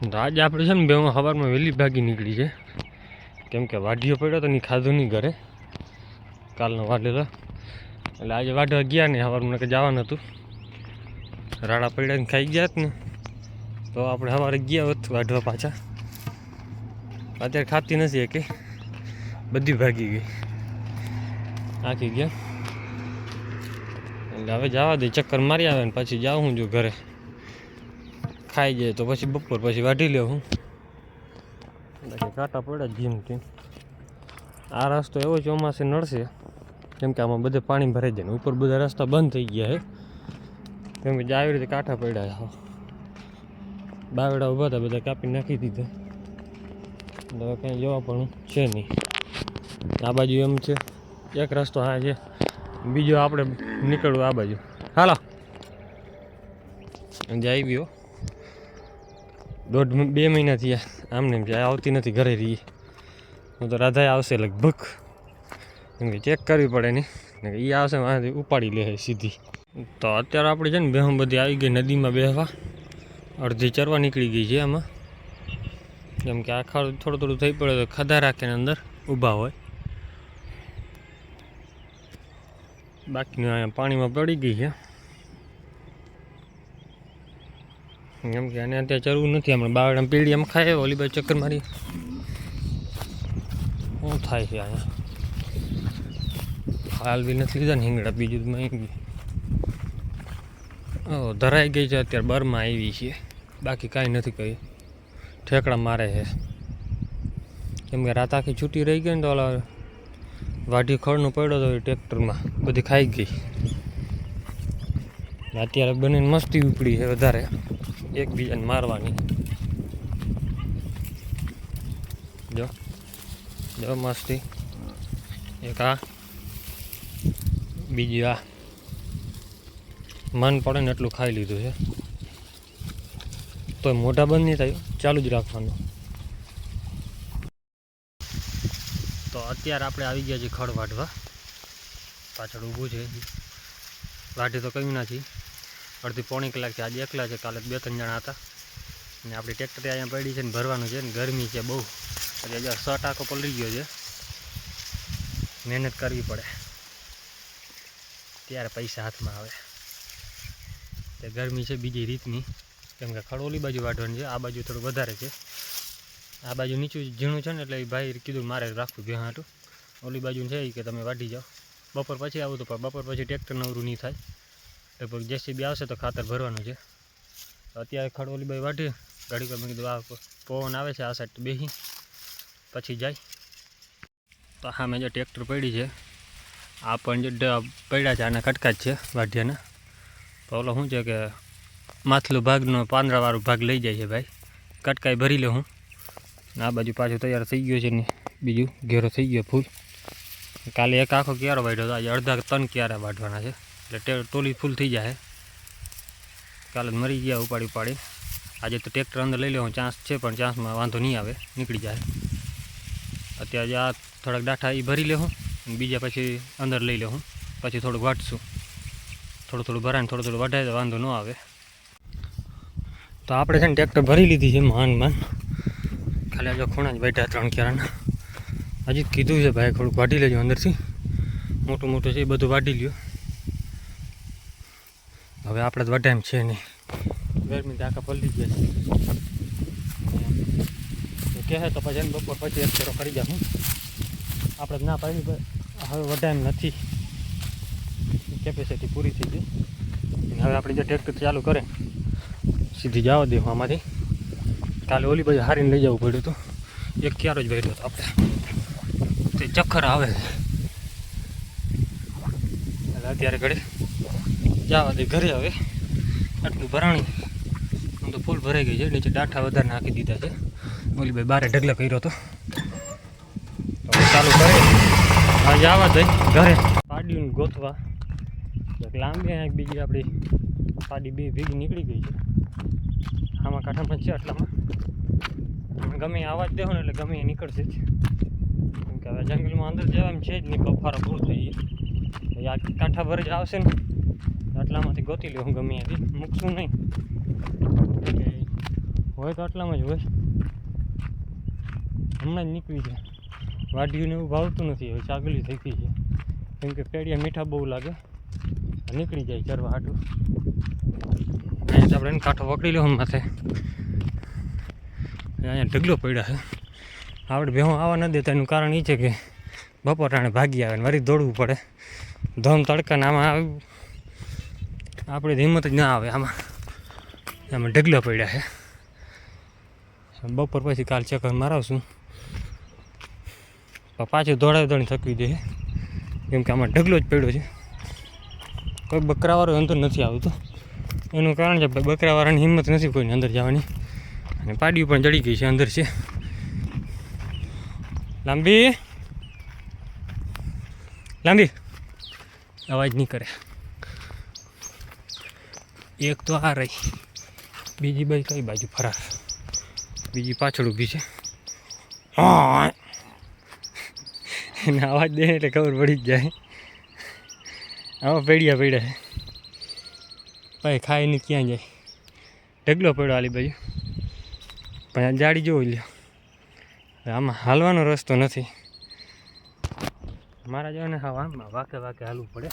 આજે આપણે છે ને બે સવારમાં વહેલી ભાગી નીકળી છે. કેમ કે વાઢીઓ પડ્યો તો ની ખાધું નહીં ઘરે. કાલનો વાઢેલો. એટલે આજે વાઢવા ગયા નહીં સવારમાં કે જવાનું હતું. રાડા પડ્યા ને ખાઈ ગયા ને. તો આપણે સવારે ગયા હોત વાઢવા પાછા. અત્યારે ખાતી નથી કે બધી ભાગી ગઈ. આખી ગયા. એટલે હવે જવા દે, ચક્કર મારી આવે ને પછી જાઉં હું જો ઘરે. ખાઈ જાય તો પછી બપોર પછી વાઢી લેવું. બાકી કાંટા પડ્યા જીમ ટીમ આ રસ્તો એવો ચોમાસે નડશે, કેમ કે આમાં બધે પાણી ભરાઈ જાય ને. ઉપર બધા રસ્તા બંધ થઈ ગયા છે કેમ કે આવી રીતે કાંઠા પડ્યા છે. બાવડા ઊભા હતા, બધા કાપી નાખી દીધા. હવે કંઈ જવા પણ છે નહીં. આ બાજુ એમ છે, એક રસ્તો હા છે. બીજો આપણે નીકળવું આ બાજુ. હાલો. જાય ગયો દોઢ બે મહિના થયા. આમને એમ છે આવતી નથી ઘરે રહી. હું તો રાધાએ આવશે લગભગ. એમ કે ચેક કરવી પડે ને. એ આવશે મારાથી ઉપાડી લે સીધી. તો અત્યારે આપણે છે ને બેહમ બધી આવી ગઈ નદીમાં બેહવા. અડધી ચરવા નીકળી ગઈ છે આમાં. જેમ કે આખા થોડું થોડું થઈ પડે તો ખાધા રાખે ને અંદર ઊભા હોય. બાકીનું અહીંયા પાણીમાં પડી ગઈ છે. એમ કે આને અત્યારે ચરવું નથી હમણાં. બાવડા પીડી એમ ખાય ઓલી બાજુ ચક્કર મારી. શું થાય છે અહીંયા? હાલ બી નથી લીધા ને હિંગડા બીજું તો ગયું ઓ, ધરાઈ ગઈ છે અત્યારે બરમાં આવી છે. બાકી કાંઈ નથી કહ્યું ઠેકડા મારે છે. કેમ કે રાત આખી છૂટી રહી ગઈ ને તો ઓલા વાઢી ખડનો પડ્યો તો એ ટ્રેક્ટરમાં. બધી ખાઈ ગઈ. અત્યારે બનીને મસ્તી ઉપડી છે વધારે. એકબીજાને મારવાની. જો જો મસ્તી. એક આ, બીજી આ. મન પડે ને એટલું ખાઈ લીધું છે. તો મોઢા બંધ નહીં થાય, ચાલુ જ રાખવાનું. તો અત્યારે આપણે આવી ગયા છીએ ખડ વાઢવા પાછળ ઊભું છે. વાઢી તો કયું નથી અડધી પોણી કલાકથી આજે એકલા છે, કાલે બે ત્રણ જણા હતા. ને આપણી ટ્રેક્ટર અહીંયા પડી છે ને ભરવાનું છે ને ગરમી છે બહુ. એટલે હજાર સો ટાંકો પલળી ગયો છે. મહેનત કરવી પડે. ત્યારે પૈસા હાથમાં આવે. તે ગરમી છે બીજી રીતની. કેમ કે ખડોલી બાજુ વાઢવાની છે, આ બાજુ થોડું વધારે છે. આ બાજુ નીચું ઝીણું છે ને એટલે ભાઈ કીધું મારે રાખવું ભેહા હતું ઓલી બાજુ છે કે તમે વાઢી જાઓ. બપોર પછી આવું તો પણ બપોર પછી ટ્રેક્ટર નવરું નહીં થાય. લગભગ જેસીબી આવશે તો ખાતર ભરવાનું છે. અત્યારે ખડોલી બાઈ વાઢી. ગાડી પર મેં કીધું, આ પવન આવે છે, આ સાઈડ બેસી પછી જાય. તો હા મેં જે ટ્રેક્ટર પડી છે, આ પણ જે પડ્યા છે, આના કટકા જ છે, વાઢિયાના. તો ઓલો શું છે કે, માથલું ભાગનો, પાંદડાવાળો ભાગ લઈ જાય છે ભાઈ. કટકાઈ ભરી લે હું. આ બાજુ પાછું તૈયાર થઈ ગયો છે ને બીજું ઘેરો થઈ ગયો ફૂલ. કાલે એક આખો ક્યારો વાઢ્યો હતો, આજે અડધા ત્રણ ક્યારે વાઢવાના છે. એટલે ટોલી ફૂલ થઈ જાય કાલે મરી ગયા ઉપાડી ઉપાડી. આજે તો ટ્રેક્ટર અંદર લઈ લેવું ચાન્સ છે પણ ચાન્સમાં વાંધો નહીં આવે, નીકળી જાય અત્યારે આ થોડાક ડાઠા એ ભરી લેવું બીજા પછી અંદર લઈ લેવું પછી થોડુંક વાટશું. થોડું થોડું ભરાય થોડું થોડું વઢાય તો વાંધો ન આવે. તો આપણે છે ને ટ્રેક્ટર ભરી લીધી છે માન માન ખાલી આજે ખૂણા જ બેઠા ત્રણ ક્યારાના. હજી કીધું છે ભાઈ થોડુંક વાટી લેજો અંદરથી. મોટું મોટું છે એ બધું વાટી લ્યો. હવે આપણે તો એમ છે નહીં. ગરમી તો આખા પલટી ગયા છે. કહે તો પછી બપોર પછી એક ફેરો કરી જાઉં આપણે ના પાડી હવે એમ નથી. કેપેસિટી પૂરી થઈ ગઈ. હવે આપણે જે ટ્રેક્ટર ચાલુ કરે, સીધી જવા દેવું અમારી કાલે ઓલી બાજુ હારીને લઈ જવું પડ્યું હતું. એક ક્યારો જ બેઠો હતો આપણે. તે ચક્કર આવે. એટલે અત્યારે ઘડે જવા દે ઘરે હવે. આટલું ભરાણી. આમ તો ફૂલ ભરાઈ ગઈ છે. નીચે ડાઠા વધારે નાખી દીધા છે. ઓલી ભાઈ બારે ઢગલા કર્યો હતો. ચાલુ કરે. હા આવા દે ઘરે. પાડીને ગોતવા. લાંબી એક બીજી આપણી પાડી બે ભેગી નીકળી ગઈ છે. આમાં કાંઠામાં છે આટલામાં. ગમે આવાજ દેવો ને એટલે ગમે એ નીકળશે જ. કેમ કે હવે જંગલમાં અંદર જવા છે જ નહીં. બફારો પૂરો થઈ ગયો. આ કાંઠા ભર જ આવશે ને. આટલામાંથી ગોતી લેવું ગમે ત્યાંથી મૂકશું નહીં. હોય તો આટલામાં જ હોય. હમણાં જ નીકળી છે વાઢીઓને એવું ભાવતું નથી, હવે ચાગલી થઈ ગઈ છે. કેમ કે પેડિયા મીઠા બહુ લાગે. નીકળી જાય ચરવા હાટું. આપણે એને કાંઠો પકડી લો માથે અહીંયા ઢગલો પડ્યા છે. આપણે ભેહો આવવા ન દેતા, એનું કારણ એ છે કે બપોર ટાણે ભાગી આવે ને વળી દોડવું પડે. ધોમ તડકાને આમાં આવ્યું આપણે હિંમત જ ના આવે આમાં. આમાં ઢગલા પડ્યા છે. બપોર પછી કાલ ચક્કર મારાવશું. પાછું દોડાવી દોડી થકવી દે કેમ કે આમાં ઢગલો જ પડ્યો છે. કોઈ બકરાવાળો અંદર નથી આવતું. એનું કારણ છે બકરાવાળાની હિંમત નથી કોઈની અંદર જવાની. અને પાડીઓ પણ ચડી ગઈ છે અંદર છે. લાંબી. લાંબી. અવાજ નહીં કરે. એક તો આ રહી. બીજી બાજુ કઈ બાજુ? ફરાર. બીજી પાછળ ઊભી છે. એને અવાજ દે એટલે ખબર પડી જ જાય. આવા પેડિયા પડ્યા છે ભાઈ ખાઈને ક્યાં જાય? ઢગલો પડ્યો આલી બાજુ. પણ જાડી જોઈ લ્યો. આમાં હાલવાનો રસ્તો નથી. મારા જેવાને હા આમાં વાકે વાકે હાલવું પડે.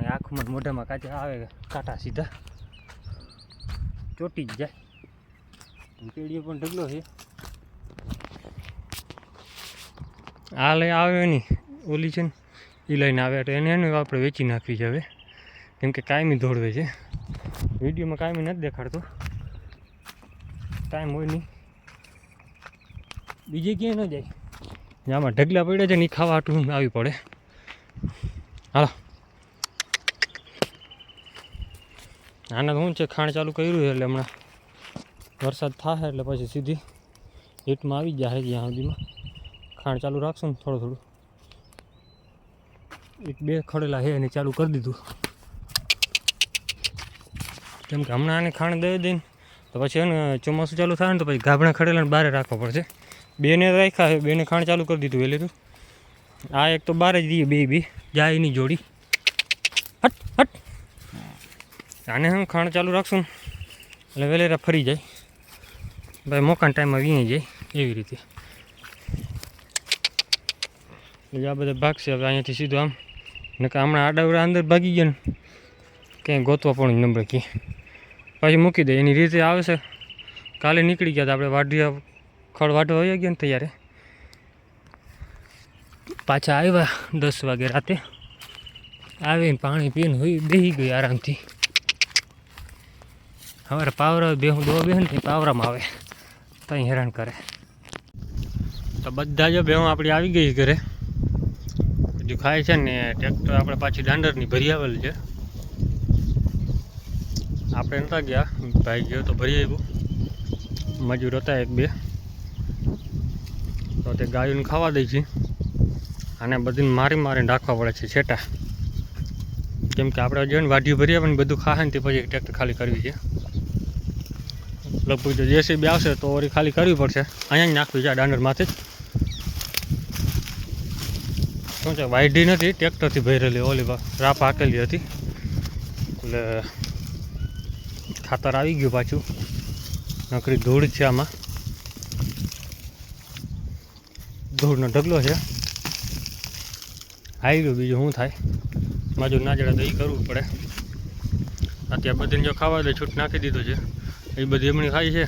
ને આંખમાં મોઢામાં કાચા આવે કાંટા સીધા. ચોટી જ જાય. પેડીઓ પણ ઢગલો છે. આ લઈ આવે નહીં ઓલી છે ને એ લઈને આવે તો એને એને આપણે વેચી નાખવી છે હવે. કેમ કે કાયમી દોડવે છે. વિડીયોમાં કાયમી નથી દેખાડતો. ટાઈમ હોય નહીં. બીજે ક્યાંય ન જાય. આમાં ઢગલા પડ્યા છે ને એ ખાવા હાટું આવી પડે. હાલો. આને તો શું છે, ખાણ ચાલુ કર્યું છે એટલે હમણાં વરસાદ થાય એટલે પછી સીધી હીટમાં આવી જાય જ્યાં સુધીમાં. ખાણ ચાલુ રાખશું ને થોડું થોડું. એક બે ખડેલા છે એને ચાલુ કરી દીધું. કેમ કે હમણાં આને ખાણ દઈ દઈને તો પછી એને ચોમાસું ચાલુ થાય ને તો પછી ગાભણા ખડેલાને બહાર રાખવા પડશે. બેને રાખ્યા છે, બેને ખાણ ચાલુ કરી દીધું વહેલું આ એક તો બહાર જ દઈએ બે બી, જાય એની જોડી. હટ હટ. આને હું ખાણ ચાલુ રાખશું એટલે વેલેરા ફરી જાય. ભાઈ મોકાન ટાઈમમાં વીણી જાય એવી રીતે. એટલે આ બધા ભાગશે હવે અહીંયાથી સીધું આમ. નકર હમણાં આડાવડા અંદર ભાગી ગયા ને, ક્યાંય ગોતવા પણ નંબર કે. પછી મૂકી દે, એની રીતે આવે છે. કાલે નીકળી ગયા હતા આપણે વાઢિયા ખડ વાઢવા આવી ગયા ને તૈયારે. પાછા આવ્યા દસ વાગે રાતે. આવીને પાણી પીને હોય બેસી ગઈ આરામથી. સવારે પાવરા બેહું દો બેહું ને પાવરામાં આવે. ત્યાં હેરાન કરે. તો બધા જો બેહું આપણી આવી ગઈ ઘરે. હજુ ખાય છે ને, ટ્રેક્ટર આપણે પાછી દાંડરની ભરી આવેલી છે. આપણે નતા ગયા, ભાઈ ગયો તો ભરી આવ્યું મજૂર હતા એક બે. તો તે ગાયોને ખાવા દે છે. અને બધીને મારી મારીને રાખવા પડે છે છેટા. કેમ કે આપણે જોઈને વાઢીઓ ભરી આવે ને બધું ખાશે ને તે પછી ટ્રેક્ટર ખાલી કરવી છે. લગભગ જો જેસીબી આવશે તો ઓરી ખાલી કરવી પડશે. અહીંયા જ નાખવી છે આ દાંડર માથે જ શું છે વાઢી નથી, ટ્રેક્ટરથી ભરેલી, ઓલી રાપ હાકેલી હતી. એટલે ખાતર આવી ગયું પાછું. નકરી ધૂળ છે આમાં. ધૂળનો ઢગલો છે. આવી ગયું, બીજું શું થાય? બાજુ નાજડા તો એ કરવું પડે. અત્યારે બધીને જો ખાવા દે, છૂટ નાખી દીધું છે. એ બધી એમની ખાઈ છે.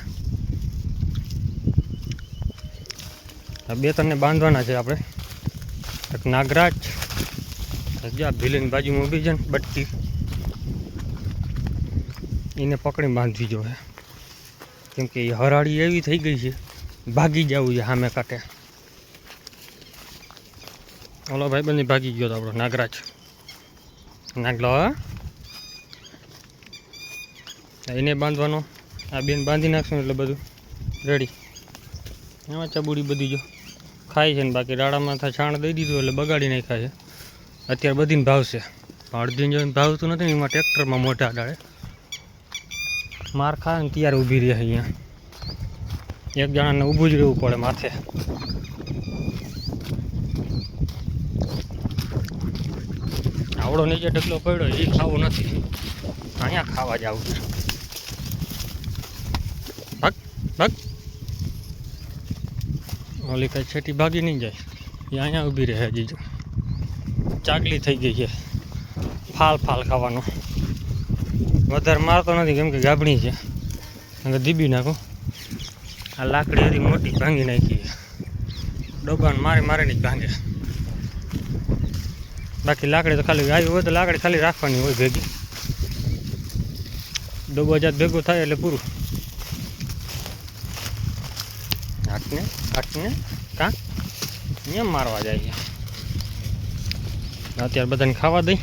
બે ત્રણને બાંધવાના છે આપણે. એક નાગરાજ જ્યાં ભીલીની બાજુમાં ઊભી છે બટકી એને પકડી બાંધવી જોઈએ. કેમ કે એ હરાળી એવી થઈ ગઈ છે, ભાગી જવું છે સામે કાંઠે. ઓલો ભાઈ, બંને ભાગી ગયો તો આપણો નાગરાજ. નાગલો એને બાંધવાનો. આ બેન બાંધી નાખશું એટલે બધું રેડી એમાં ચબુડી બધી જો ખાય છે ને બાકી રાડામાં છાણ દઈ દીધું એટલે બગાડી નાખ્યા છે. અત્યારે બધીને ભાવશે. અડધીને જોઈને ભાવતું નથી ને એમાં ટ્રેક્ટરમાં મોટા ડાળે માર ખાય ને ત્યારે ઊભી રહે અહીંયા. એક જણાને ઊભું જ રહેવું પડે માથે. આવડો નીચે ઢગલો પડ્યો એ ખાવો નથી. અહીંયા ખાવા જવું છે. ભાગ? ઓલી કાંઈ છેટી ભાગી નહીં જાય. એ અહીંયા ઊભી રહે જીજો. ચાકલી થઈ ગઈ છે. ફાલ ફાલ ખાવાનો. વધારે મારતો નથી કેમ કે ગાબડી છે. દીબી નાખું. આ લાકડી હતી મોટી ભાંગી નાખી ડબ્બાને મારે મારે જ ભાંગે. બાકી લાકડી તો ખાલી આવી હોય તો લાકડી ખાલી રાખવાની હોય ભેગી. ડબ્બો જાત ભેગો થાય એટલે પૂરું. હાટને હાટને કાં? અહીંયા મારવા જાય અત્યારે બધાને ખાવા દઈ.